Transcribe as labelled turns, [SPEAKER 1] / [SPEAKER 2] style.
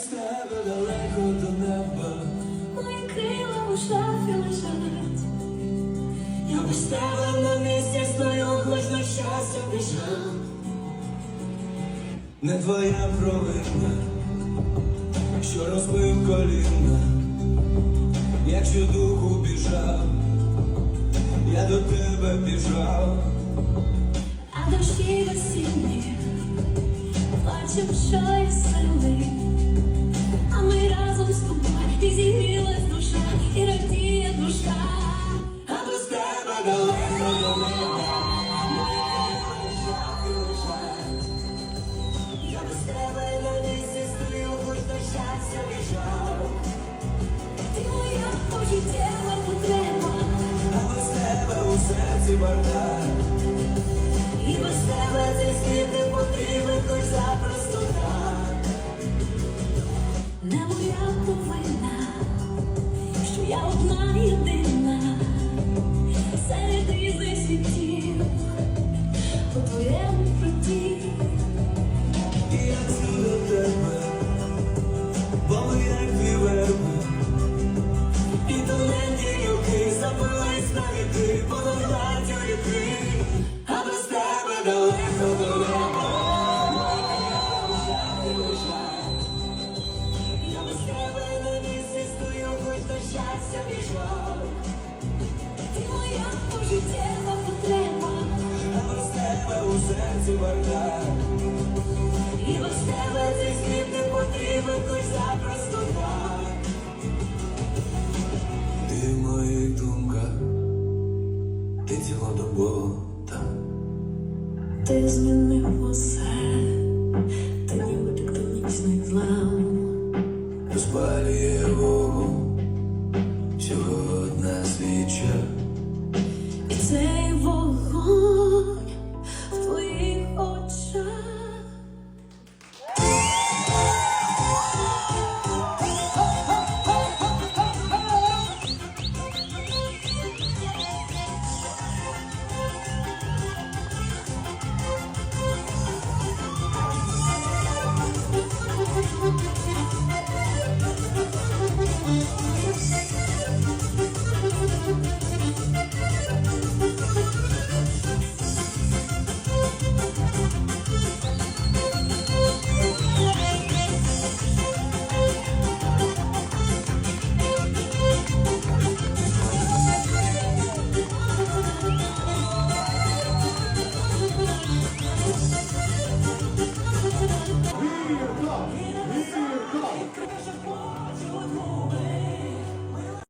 [SPEAKER 1] З тебе далеко до
[SPEAKER 2] неба. Мої крила у шафі лежать.
[SPEAKER 1] Я без тебе на місці стою, хоч на щастя біжав. Не твоя провина, що розбив коліна, якщо духу
[SPEAKER 2] біжав, я до тебе біжав, а дощі осінні, бачив, що я сили. І без тебе
[SPEAKER 1] цей світ не потрібен, хоч
[SPEAKER 2] запросто бардак.
[SPEAKER 1] і без тебе цей світ не потрібен, хоч запросто так.
[SPEAKER 2] Ти в моїх думках, ти цілодобово там.
[SPEAKER 1] Ти змінив усе, ти ніби тектонічний злам.